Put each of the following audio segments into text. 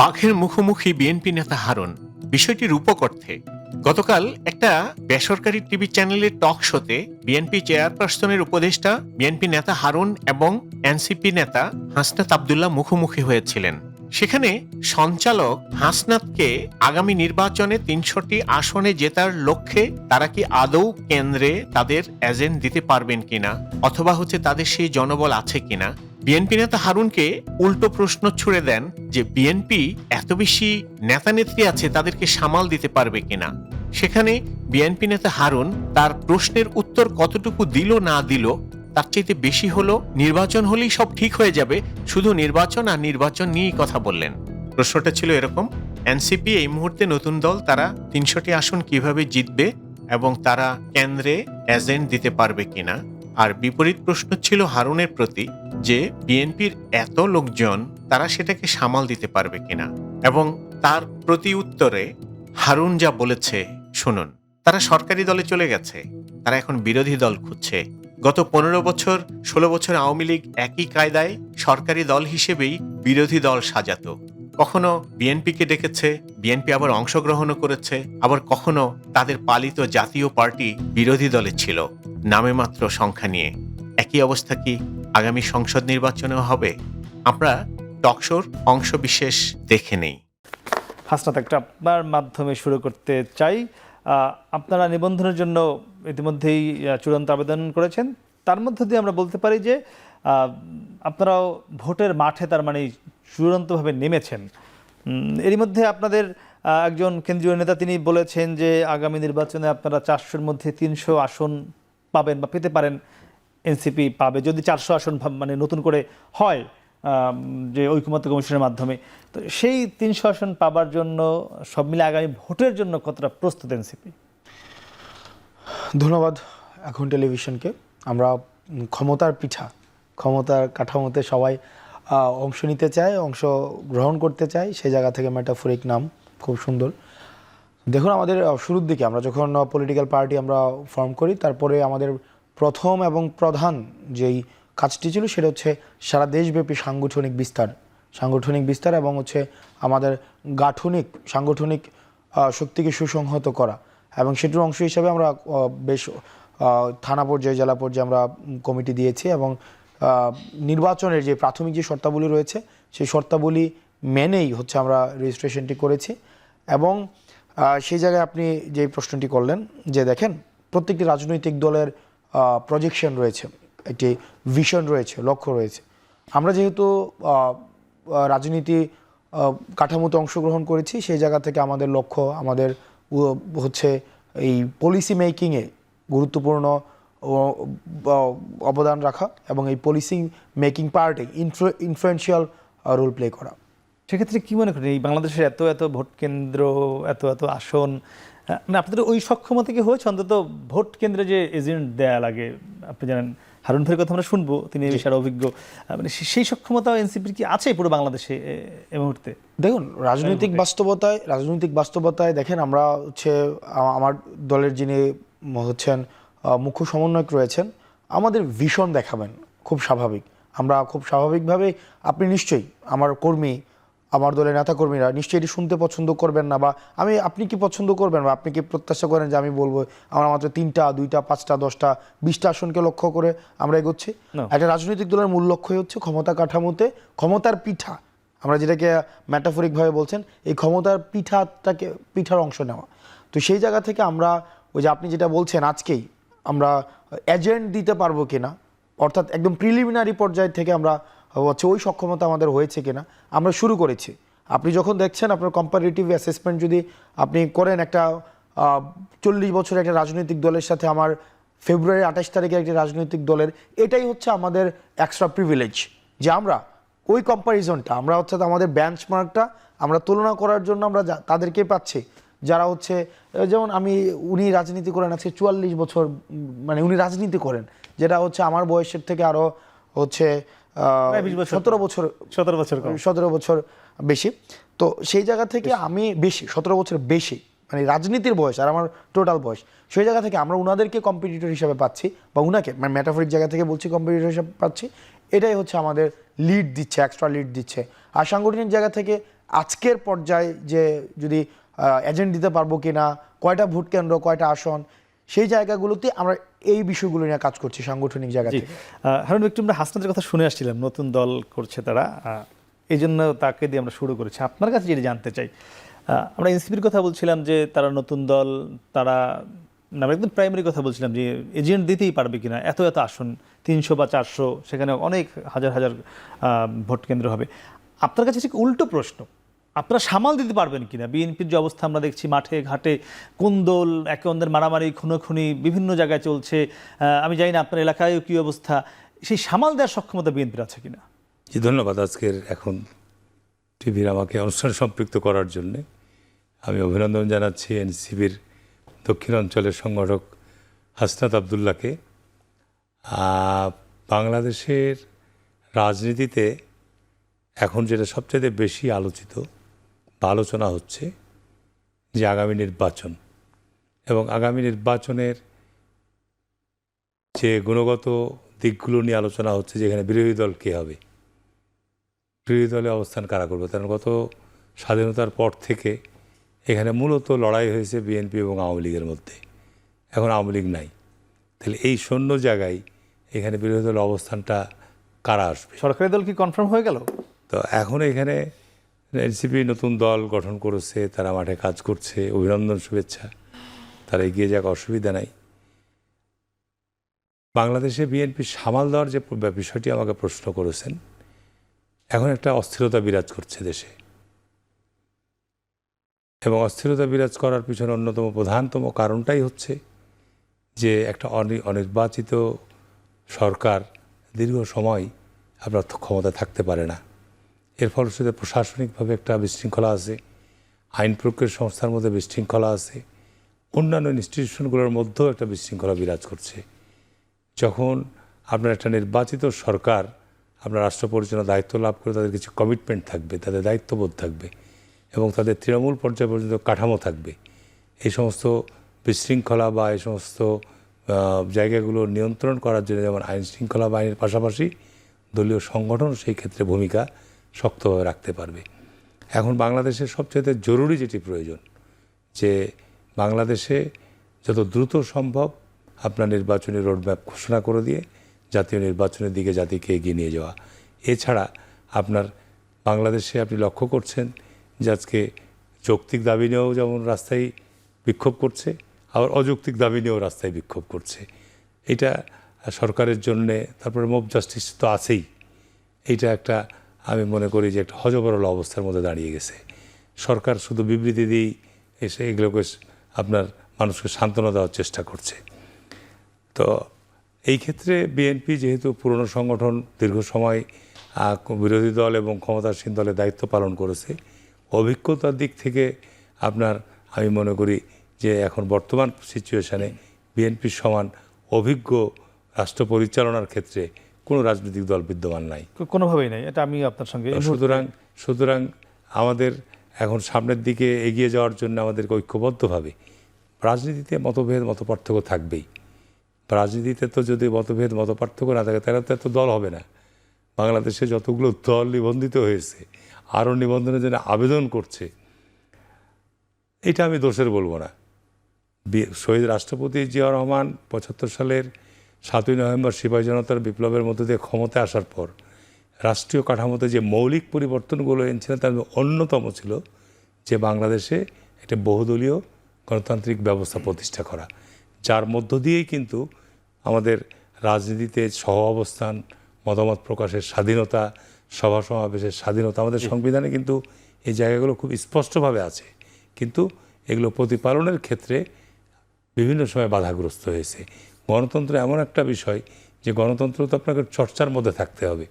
বাঘের মুখোমুখি বিএনপি নেতা হারুন বিষয়টি রূপক অর্থে গতকাল একটা বেসরকারি টিভি চ্যানেলের টক শোতে বিএনপি চেয়ারপারসনের উপদেষ্টা বিএনপি নেতা হারুন এবং এনসিপি নেতা হাসনাত আবদুল্লাহ মুখোমুখি হয়েছিলেন। সেখানে সঞ্চালক হাসনাতকে আগামী নির্বাচনে তিনশোটি আসনে জেতার লক্ষ্যে তারা কি আদৌ কেন্দ্রে তাদের এজেন্ট দিতে পারবেন কিনা অথবা হচ্ছে তাদের সেই জনবল আছে কিনা বিএনপি নেতা হারুনকে উল্টো প্রশ্ন ছুড়ে দেন যে বিএনপি এত বেশি নেতা নেত্রী আছে তাদেরকে সামাল দিতে পারবে কিনা। সেখানে বিএনপি নেতা হারুন তার প্রশ্নের উত্তর কতটুকু দিল না দিল তার চাইতে বেশি হলো, নির্বাচন হলেই সব ঠিক হয়ে যাবে, শুধু নির্বাচন আর নির্বাচন নিয়েই কথা বললেন। প্রশ্নটা ছিল এরকম, এনসিপি এই মুহূর্তে নতুন দল, তারা তিনশোটি আসন কীভাবে জিতবে এবং তারা কেন্দ্রে এজেন্ট দিতে পারবে কিনা? আর বিপরীত প্রশ্ন ছিল হারুনের প্রতি যে বিএনপির এত লোকজন তারা সেটাকে সামাল দিতে পারবে কিনা। এবং তার প্রতি উত্তরে হারুন যা বলেছে, শুনুন, তারা সরকারি দলে চলে গেছে, তারা এখন বিরোধী দল খুঁজছে। গত পনেরো বছর, ষোলো বছর আওয়ামী লীগ একই কায়দায় সরকারি দল হিসেবেই বিরোধী দল সাজাত। কখনো বিএনপিকে ডেকেছে, বিএনপি আবার অংশগ্রহণও করেছে, আবার কখনো তাদের পালিত জাতীয় পার্টি বিরোধী দলে ছিল। নামে মাত্র সংখ্যা নিয়ে। একই অবস্থা কি আগামী সংসদ নির্বাচনেও হবে? আমরা টকশোর অংশ বিশেষ দেখে নেই। হাসনাত একটা আপনার মাধ্যমে শুরু করতে চাই। আপনারা নিবন্ধনের জন্য ইতিমধ্যেই চূড়ান্ত আবেদন করেছেন। তার মধ্য দিয়ে আমরা বলতে পারি যে আপনারাও ভোটের মাঠে তার মানে চূড়ান্তভাবে নেমেছেন। এরই মধ্যে আপনাদের একজন কেন্দ্রীয় নেতা তিনি বলেছেন যে, আগামী নির্বাচনে আপনারা চারশোর মধ্যে তিনশো আসন পাবেন বা পেতে পারেন এনসিপি পাবে। যদি চারশো আসন মানে নতুন করে হয় যে ঐকমত্য কমিশনের মাধ্যমে, তো সেই তিনশো আসন পাবার জন্য, সব মিলে আগামী ভোটের জন্য কতটা প্রস্তুত এনসিপি? ধন্যবাদ এখন টেলিভিশনকে। আমরা ক্ষমতার পিঠা, ক্ষমতার কাঠামোতে সবাই অংশ নিতে চায় অংশ গ্রহণ করতে চায় সেই জায়গা থেকে ম্যাটাফোরিক নাম, খুব সুন্দর। দেখুন, আমাদের শুরুর দিকে আমরা যখন পলিটিক্যাল পার্টি আমরা ফর্ম করি, তারপরে আমাদের প্রথম এবং প্রধান যেই কাজটি ছিল, সেটা হচ্ছে সারা দেশব্যাপী সাংগঠনিক বিস্তার। সাংগঠনিক বিস্তার এবং হচ্ছে আমাদের গাঠনিক, সাংগঠনিক শক্তিকে সুসংহত করা। এবং সেটির অংশ হিসাবে আমরা বেশ থানা পর্যায়ে, জেলা পর্যায়ে আমরা কমিটি দিয়েছি এবং নির্বাচনের যে প্রাথমিক যে শর্তাবলী রয়েছে, সেই শর্তাবলী মেনেই হচ্ছে আমরা রেজিস্ট্রেশনটি করেছি। এবং সেই জায়গায় আপনি যে প্রশ্নটি করলেন, যে দেখেন, প্রত্যেকটি রাজনৈতিক দলের প্রজেকশন রয়েছে, একটি ভিশন রয়েছে, লক্ষ্য রয়েছে। আমরা যেহেতু রাজনীতি কাঠামোতে অংশগ্রহণ করেছি, সেই জায়গা থেকে আমাদের লক্ষ্য, আমাদের হচ্ছে এই পলিসি মেকিংয়ে গুরুত্বপূর্ণ অবদান রাখা এবং এই পলিসি মেকিং পার্টে ইনফ্লুয়েন্সিয়াল রোল প্লে করা। সেক্ষেত্রে কি মনে করেন? এই বাংলাদেশের এত এত ভোট কেন্দ্র এত এত আসন মানে আপনাদের ওই সক্ষমতা কি হয়েছে? অন্তত ভোট কেন্দ্রে যে এজেন্ট দেয়া লাগে আপনি জানেন হারুন ভাইয়ের কথা আমরা শুনব তিনি এই বিষয়ে অভিজ্ঞ মানে সেই সক্ষমতা এনসিপির কি আছে পুরো বাংলাদেশে এ- মুহূর্তে? দেখুন রাজনৈতিক বাস্তবতায় রাজনৈতিক বাস্তবতায় দেখেন আমরা হচ্ছে আমার দলের যিনি হচ্ছেন মুখ্য সমন্বয়ক রয়েছেন আমাদের ভীষণ দেখাবেন খুব স্বাভাবিক। আমরা খুব স্বাভাবিকভাবে আপনি নিশ্চয়ই আমার কর্মী আমার দলের নেতাকর্মীরা নিশ্চয়ই এটি শুনতে পছন্দ করবেন না বা আমি আপনি কি পছন্দ করবেন বা আপনি কি প্রত্যাশা করেন যে আমি বলব আমরা মাত্র তিনটা দুইটা পাঁচটা দশটা বিশটা আসনকে লক্ষ্য করে আমরা এগোচ্ছি. একটা রাজনৈতিক দলের মূল লক্ষ্যই হচ্ছে ক্ষমতা কাঠামোতে ক্ষমতার পিঠা। আমরা যেটাকে ম্যাটাফরিকভাবে বলছেন এই ক্ষমতার পিঠাটাকে পিঠার অংশ নেওয়া। তো সেই জায়গা থেকে আমরা ওই যে আপনি যেটা বলছেন আজকেই আমরা এজেন্ট দিতে পারব কিনা অর্থাৎ একদম প্রিলিমিনারি পর্যায় থেকে আমরা হচ্ছে ওই সক্ষমতা আমাদের হয়েছে কিনা, আমরা শুরু করেছি। আপনি যখন দেখছেন আপনার কম্পারেটিভ অ্যাসেসমেন্ট যদি আপনি করেন একটা চল্লিশ বছরের একটা রাজনৈতিক দলের সাথে আমার ফেব্রুয়ারি আঠাশ তারিখে একটি রাজনৈতিক দলের, এটাই হচ্ছে আমাদের এক্সট্রা প্রিভিলেজ যে আমরা ওই কম্পারিজনটা আমরা অর্থাৎ আমাদের বেঞ্চমার্কটা আমরা তুলনা করার জন্য আমরা তাদেরকে পাচ্ছি। যারা হচ্ছে যেমন আমি, উনি রাজনীতি করেন আজকে চুয়াল্লিশ বছর মানে উনি রাজনীতি করেন, যেটা হচ্ছে আমার বয়সের থেকে আরও হচ্ছে প্রায় 20 বছর সতেরো বছর সতেরো বছর সতেরো বছর বেশি। তো সেই জায়গা থেকে আমি বেশি সতেরো বছর বেশি মানে রাজনীতির বয়স আর আমার টোটাল বয়স সেই জায়গা থেকে আমরা উনাদেরকে কম্পিটিটর হিসাবে পাচ্ছি বা উনাকে মানে ম্যাটাফরিক জায়গা থেকে বলছি কম্পিটিটর হিসাবে পাচ্ছি এটাই হচ্ছে আমাদের লিড দিচ্ছে এক্সট্রা লিড দিচ্ছে। আর সাংগঠনিক জায়গা থেকে আজকের পর্যায়ে যে যদি এজেন্ট দিতে পারব কিনা কয়টা ভোট কেন্দ্র কয়টা আসন সেই জায়গাগুলোতে আমরা এই বিষয়গুলো নিয়ে কাজ করছি সাংগঠনিক জায়গা জি। থেকে। হারুন একটু আমরা হাসনাতের কথা শুনে আসছিলাম নতুন দল করছে তারা। এই জন্য তাকে দিয়ে আমরা শুরু করেছি। আপনার কাছে যেটি জানতে চাই আমরা এনসিপির কথা বলছিলাম যে তারা নতুন দল তারা আমরা একদম প্রাইমারি কথা বলছিলাম যে এজেন্ট দিতেই পারবে কিনা। এত এত আসন তিনশো বা চারশো সেখানে অনেক হাজার হাজার ভোট কেন্দ্র হবে। আপনার কাছে ঠিক উল্টো প্রশ্ন আপনারা সামাল দিতে পারবেন কিনা? বিএনপির যে অবস্থা আমরা দেখছি মাঠে ঘাটে কোন্দল একে অন্যের মারামারি খুনোখুনি বিভিন্ন জায়গায় চলছে। আমি জানি না আপনার এলাকায় কী অবস্থা। সেই সামাল দেওয়ার সক্ষমতা বিএনপির আছে কিনা? জি ধন্যবাদ আজকের এখন টিভির আমাকে অনুষ্ঠান সম্পৃক্ত করার জন্য। আমি অভিনন্দন জানাচ্ছি এনসিবির দক্ষিণাঞ্চলের সংগঠক হাসনাত আবদুল্লাহকে। আহ, বাংলাদেশের রাজনীতিতে এখন যেটা সবচেয়ে বেশি আলোচিত বা আলোচনা হচ্ছে যে আগামী নির্বাচন এবং আগামী নির্বাচনের যে গুণগত দিকগুলো নিয়ে আলোচনা হচ্ছে যেখানে বিরোধী দল কে হবে বিরোধী দলে অবস্থান কারা করবে? কারণ গত স্বাধীনতার পর থেকে এখানে মূলত লড়াই হয়েছে বিএনপি এবং আওয়ামী লীগের মধ্যে। এখন আওয়ামী লীগ নাই। তাহলে এই শূন্য জায়গায় এখানে বিরোধী দলের অবস্থানটা কারা আসবে? সরকারি দল কি কনফার্ম হয়ে গেল? তো এখন এখানে এনসিপি নতুন দল গঠন করেছে, তারা মাঠে কাজ করছে, অভিনন্দন, শুভেচ্ছা। তারা এগিয়ে যাক, অসুবিধা নাই। বাংলাদেশে বিএনপি সামাল দেওয়ার যে বিষয়টি আমাকে প্রশ্ন করেছেন, এখন একটা অস্থিরতা বিরাজ করছে দেশে। এবং অস্থিরতা বিরাজ করার পিছনে অন্যতম প্রধানতম কারণটাই হচ্ছে যে একটা অনি- অনির্বাচিত সরকার দীর্ঘ সময় আপনার ক্ষমতা থাকতে পারে না। এর ফলশ্রুতিতে প্রশাসনিকভাবে একটা বিশৃঙ্খলা আছে, আইন প্রক্রিয়ার সংস্থার মধ্যে বিশৃঙ্খলা আছে, অন্যান্য ইনস্টিটিউশনগুলোর মধ্যেও একটা বিশৃঙ্খলা বিরাজ করছে। যখন আপনার একটা নির্বাচিত সরকার আপনার রাষ্ট্র পরিচালনার দায়িত্ব লাভ করে তাদের কিছু কমিটমেন্ট থাকবে, তাদের দায়িত্ববোধ থাকবে এবং তাদের তৃণমূল পর্যায় পর্যন্ত কাঠামো থাকবে, এই সমস্ত বিশৃঙ্খলা বা এই সমস্ত জায়গাগুলো নিয়ন্ত্রণ করার জন্য যেমন আইন শৃঙ্খলা বাহিনীর পাশাপাশি দলীয় সংগঠন সেই ক্ষেত্রে ভূমিকা শক্তভাবে রাখতে পারবে। এখন বাংলাদেশের সবচেয়ে জরুরি যেটি প্রয়োজন, যে বাংলাদেশে যত দ্রুত সম্ভব আপনার নির্বাচনী রোডম্যাপ ঘোষণা করে দিয়ে জাতীয় নির্বাচনের দিকে জাতিকে এগিয়ে নিয়ে যাওয়া। এছাড়া আপনার বাংলাদেশে আপনি লক্ষ্য করছেন যে আজকে যৌক্তিক দাবি নিয়েও যেমন রাস্তায় বিক্ষোভ করছে, আবার অযৌক্তিক দাবি নিয়েও রাস্তায় বিক্ষোভ করছে। এটা সরকারের জন্যে, তারপরে মোব জাস্টিস তো আছেই। এইটা একটা আমি মনে করি যে একটা হজবরল অবস্থার মধ্যে দাঁড়িয়ে গেছে। সরকার শুধু বিবৃতি দিয়েই এসে এগুলোকে আপনার মানুষকে সান্ত্বনা দেওয়ার চেষ্টা করছে। তো এই ক্ষেত্রে বিএনপি যেহেতু পুরনো সংগঠন, দীর্ঘ সময় বিরোধী দল এবং ক্ষমতাসীন দলের দায়িত্ব পালন করেছে, অভিজ্ঞতার দিক থেকে আপনার আমি মনে করি যে এখন বর্তমান সিচুয়েশানে বিএনপির সমান অভিজ্ঞ রাষ্ট্র পরিচালনার ক্ষেত্রে কোনো রাজনৈতিক দল বিদ্যমান নাই। কোনোভাবেই নাই। এটা আমি আপনার সঙ্গে সুতরাং সুতরাং আমাদের এখন সামনের দিকে এগিয়ে যাওয়ার জন্য আমাদেরকে ঐক্যবদ্ধভাবে রাজনীতিতে মতভেদ মতপার্থক্য থাকবেই। রাজনীতিতে তো যদি মতভেদ মতপার্থক্য না থাকে তাহলে তো এত দল হবে না। বাংলাদেশে যতগুলো দল নিবন্ধিত হয়েছে আরও নিবন্ধনের জন্য আবেদন করছে এটা আমি দোষের বলব না। শহীদ রাষ্ট্রপতি জিয়া রহমান পঁচাত্তর সালের সাতই নভেম্বর সিপাহী জনতার বিপ্লবের মধ্যে দিয়ে ক্ষমতায় আসার পর রাষ্ট্রীয় কাঠামোতে যে মৌলিক পরিবর্তনগুলো এনেছিলেন তার অন্যতম ছিল যে বাংলাদেশে একটা বহুদলীয় গণতান্ত্রিক ব্যবস্থা প্রতিষ্ঠা করা। যার মধ্য দিয়েই কিন্তু আমাদের রাজনীতিতে সহ অবস্থান, মতামত প্রকাশের স্বাধীনতা, সভা সমাবেশের স্বাধীনতা আমাদের সংবিধানে কিন্তু এই জায়গাগুলো খুব স্পষ্টভাবে আছে। কিন্তু এগুলো প্রতিপালনের ক্ষেত্রে বিভিন্ন সময় বাধাগ্রস্ত হয়েছে। গণতন্ত্র এমন একটা বিষয় যে গণতন্ত্র তো আপনাকে চর্চার মধ্যে থাকতে হবে।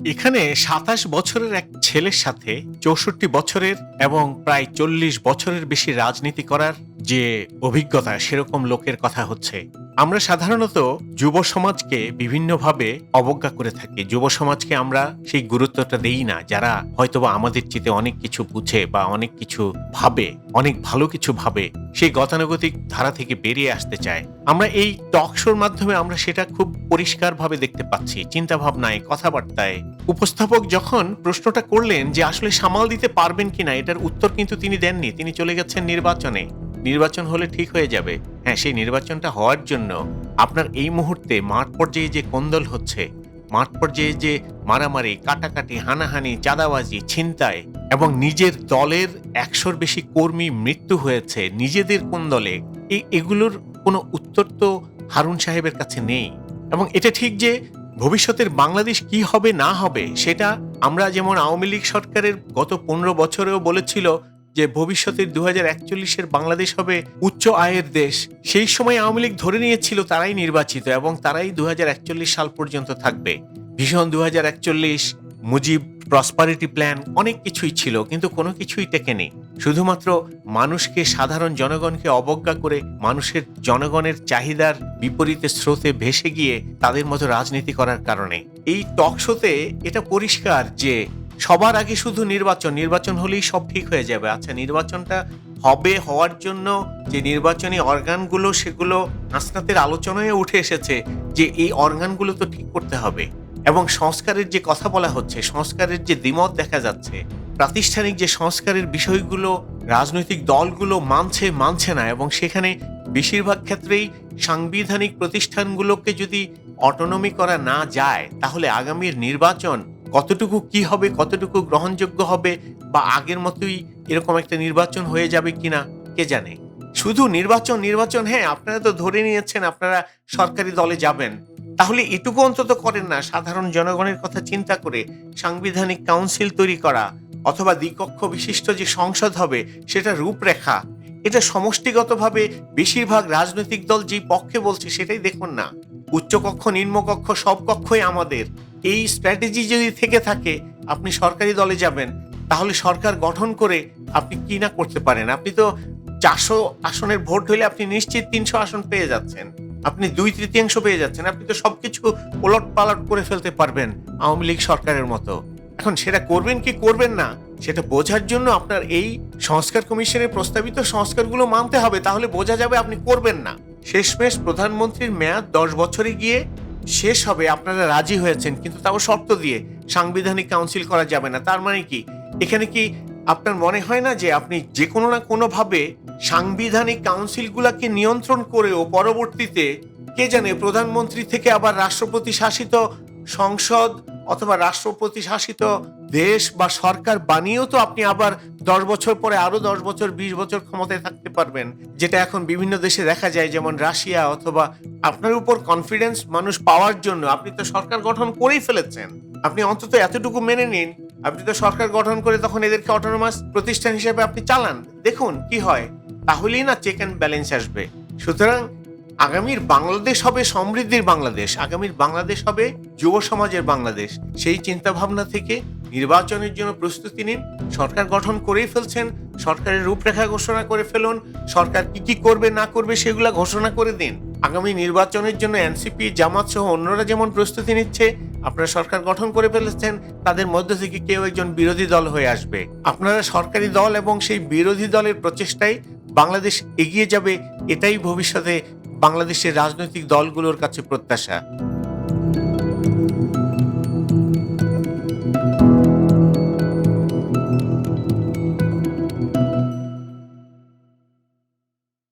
এখানে সাতাশ বছরের এক ছেলের সাথে চৌষট্টি বছরের এবং প্রায় চল্লিশ বছরের বেশি রাজনীতি করার যে অভিজ্ঞতা সেরকম লোকের কথা হচ্ছে। আমরা সাধারণত যুব সমাজকে বিভিন্নভাবে অবজ্ঞা করে থাকি। যুব সমাজকে আমরা সেই গুরুত্বটা দেই না, যারা হয়তোবা আমাদের চেতে অনেক কিছু বুঝে বা অনেক কিছু ভাবে, অনেক ভালো কিছু ভাবে, সেই গতানুগতিক ধারা থেকে বেরিয়ে আসতে চায়। আমরা এই টক শোর মাধ্যমে আমরা সেটা খুব পরিষ্কারভাবে দেখতে পাচ্ছি। চিন্তা ভাবনায় কথাবার্তায়। উপস্থাপক যখন প্রশ্নটা করলেন যে আসলে সামাল দিতে পারবেন কিনা, এটার উত্তর কিন্তু তিনি দেননি। তিনি চলে গেছেন নির্বাচনে। নির্বাচন হলে ঠিক হয়ে যাবে। হ্যাঁ সেই নির্বাচনটা হওয়ার জন্য আপনার এই মুহূর্তে মাঠ পর্যায়ে যে কোন্দল হচ্ছে, মাঠ পর্যায়ে যে মারামারি, কাটাকাটি, হানাহানি, চাঁদাবাজি, ছিনতাই এবং নিজের দলের একশোর বেশি কর্মী মৃত্যু হয়েছে নিজেদের কোন দলে এই এগুলোর কোনো উত্তর তো হারুন সাহেবের কাছে নেই। এবং এটা ঠিক যে ভবিষ্যতের বাংলাদেশ কি হবে না হবে, সেটা আমরা যেমন আওয়ামী লীগ সরকারের গত পনেরো বছরেও বলেছিল যে ভবিষ্যতের দু হাজার একচল্লিশের বাংলাদেশ হবে উচ্চ আয়ের দেশ, সেই সময় আওয়ামী লীগ ধরে নিয়েছিল তারাই নির্বাচিত এবং তারাই দু হাজার একচল্লিশ সাল পর্যন্ত থাকবে। ভীষণ দু হাজার একচল্লিশ, মুজিব, প্রসপারিটি প্ল্যান, অনেক কিছুই ছিল, কিন্তু কোনো কিছুই টেকেনি। শুধুমাত্র মানুষকে, সাধারণ জনগণকে অবজ্ঞা করে মানুষের জনগণের চাহিদার বিপরীতে স্রোতে ভেসে গিয়ে তাদের মতো রাজনীতি করার কারণে। এই টক শোতে এটা পরিষ্কার যে সবার আগে শুধু নির্বাচন নির্বাচন হলেই সব ঠিক হয়ে যাবে। আচ্ছা নির্বাচনটা হবে হওয়ার জন্য যে নির্বাচনী অর্গানগুলো, সেগুলো হাসনাতের আলোচনায় উঠে এসেছে যে এই অর্গানগুলো তো ঠিক করতে হবে। এবং সংস্কারের যে কথা বলা হচ্ছে, সংস্কারের যে দ্বিমত দেখা যাচ্ছে, প্রাতিষ্ঠানিক যে সংস্কারের বিষয়গুলো রাজনৈতিক দলগুলো মানছে মানছে না, এবং সেখানে বেশিরভাগ ক্ষেত্রেই সাংবিধানিক প্রতিষ্ঠানগুলোকে যদি অটোনমি করা না যায়, তাহলে আগামীর নির্বাচন কতটুকু কি হবে, কতটুকু গ্রহণযোগ্য হবে বা আগের মতোই এরকম একটা নির্বাচন হয়ে যাবে কিনা, কে জানে? শুধু নির্বাচন নির্বাচন হ্যাঁ আপনারা তো ধরে নিয়েছেন আপনারা সরকারি দলে যাবেন। তাহলে এটুকু অন্তত করেন না, সাধারণ জনগণের কথা চিন্তা করে সাংবিধানিক কাউন্সিল তৈরি করা অথবা দ্বিকক্ষ বিশিষ্ট যে সংসদ হবে, সেটা রূপরেখা। এটা সমষ্টিগতভাবে বেশিরভাগ রাজনৈতিক দল যেই পক্ষে বলছে সেটাই দেখুন না। উচ্চকক্ষ, নিম্নকক্ষ সব কক্ষই আমাদের। এই স্ট্র্যাটেজি যদি থেকে থাকে, আপনি সরকারি দলে যাবেন, তাহলে সরকার গঠন করে আপনি কি না করতে পারেন? আপনি তো চারশো আসনের ভোট হলে আপনি নিশ্চিত তিনশো আসন পেয়ে যাচ্ছেন। আপনি দুই তৃতীয়াংশ পেয়ে যাচ্ছেন। আপনি তো সবকিছু ওলট পালট করে ফেলতে পারবেন আওয়ামী লীগ সরকারের মতো। এখন সেটা করবেন কি করবেন না, সেটা বোঝার জন্য আপনার এই সংস্কার কমিশনের প্রস্তাবিত সংস্কারগুলো মানতে হবে। তাহলে বোঝা যাবে আপনি করবেন না। শেষমেশ প্রধানমন্ত্রীর মেয়াদ দশ বছরে গিয়ে শেষ হবে, আপনারা রাজি হয়েছেন, কিন্তু তাও শর্ত দিয়ে সাংবিধানিক কাউন্সিল করা যাবে না। তার মানে কি? এখানে কি আপনার মনে হয় না যে আপনি যে কোনো না কোনোভাবে সাংবিধানিক কাউন্সিলগুলোকে নিয়ন্ত্রণ করেও পরবর্তীতে কে জানে প্রধানমন্ত্রী থেকে আবার রাষ্ট্রপতি শাসিত সংসদ অথবা রাষ্ট্রপতি শাসিত দেশ বা সরকার বানিয়েও তো আপনি আবার দশ বছর পরে আরও দশ বছর, বিশ বছর ক্ষমতায় থাকতে পারবেন। যেটা এখন বিভিন্ন দেশে দেখা যায়, যেমন রাশিয়া অথবা আপনার উপর কনফিডেন্স মানুষ পাওয়ার জন্য। আপনি তো সরকার গঠন করেই ফেলেছেন। আপনি অন্তত এতটুকু মেনে নিন, আপনি তো সরকার গঠন করে তখন এদেরকে অটোনোমাস প্রতিষ্ঠান হিসেবে আপনি চালান। দেখুন কি হয়, তাহলেই না চেক অ্যান্ড ব্যালেন্স আসবে। সুতরাং আগামীর বাংলাদেশ হবে সমৃদ্ধির বাংলাদেশ, আগামীর বাংলাদেশ হবে যুব সমাজের বাংলাদেশ। সেই চিন্তা ভাবনা থেকে নির্বাচনের জন্য প্রস্তুতি নিন। সরকার গঠন করেই ফেলছেন, সরকারের রূপরেখা ঘোষণা করে ফেলুন, সরকার কি কি করবে, না করবে সেগুলো ঘোষণা করে দিন। আগামী নির্বাচনের জন্য এনসিপি, জামাত সহ অন্যরা যেমন প্রস্তুতি নিচ্ছে, আপনারা সরকার গঠন করে ফেলেছেন, তাদের মধ্য থেকে কেউ একজন বিরোধী দল হয়ে আসবে। আপনারা সরকারি দল এবং সেই বিরোধী দলের প্রচেষ্টায় বাংলাদেশ এগিয়ে যাবে, এটাই ভবিষ্যতে বাংলাদেশের রাজনৈতিক দলগুলোর কাছে প্রত্যাশা।